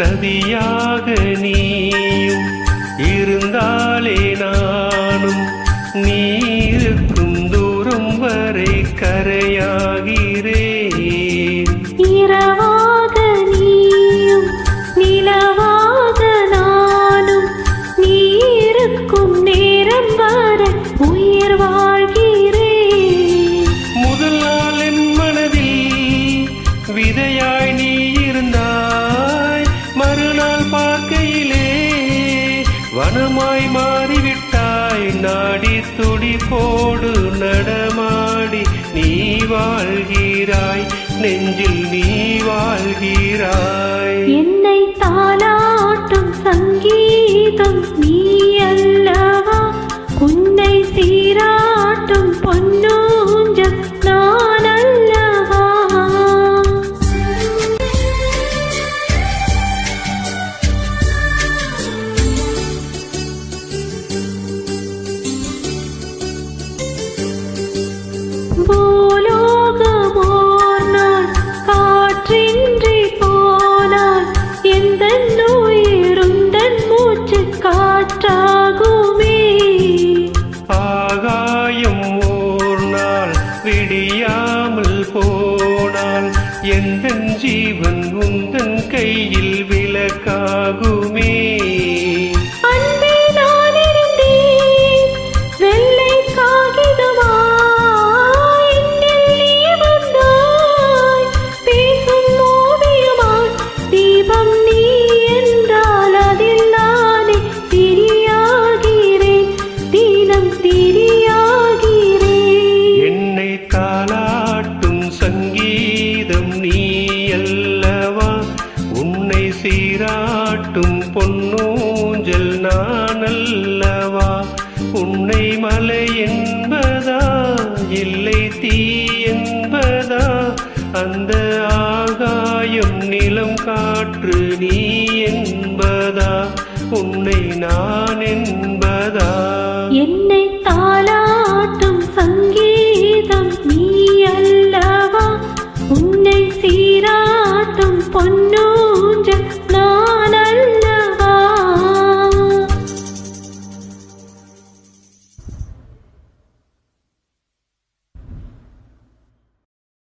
நதியாக நீயும் இருந்தாலே நானும் நீ இருக்கும் தூரம் வரை கரையாகிறேன். இரவு வனமாய் மாறிவிட்டாய். நாடி துடிப்போடு நடமாடி. நீ வாழ்கிறாய் நெஞ்சில் நீ வாழ்கிறாய். என்னை தானாட்டும் சங்கீதம் எந்தன் ஜீவன் உந்தன் கையில் விளக்காகுமே? பொன்னூஞ்சல் நானல்லவா? உன்னை மலை என்பதா? இல்லை தீ என்பதா? அந்த ஆகாயம் நிலம் காற்று நீ என்பதா? உன்னை நான் என்பதா? என்னை தாளா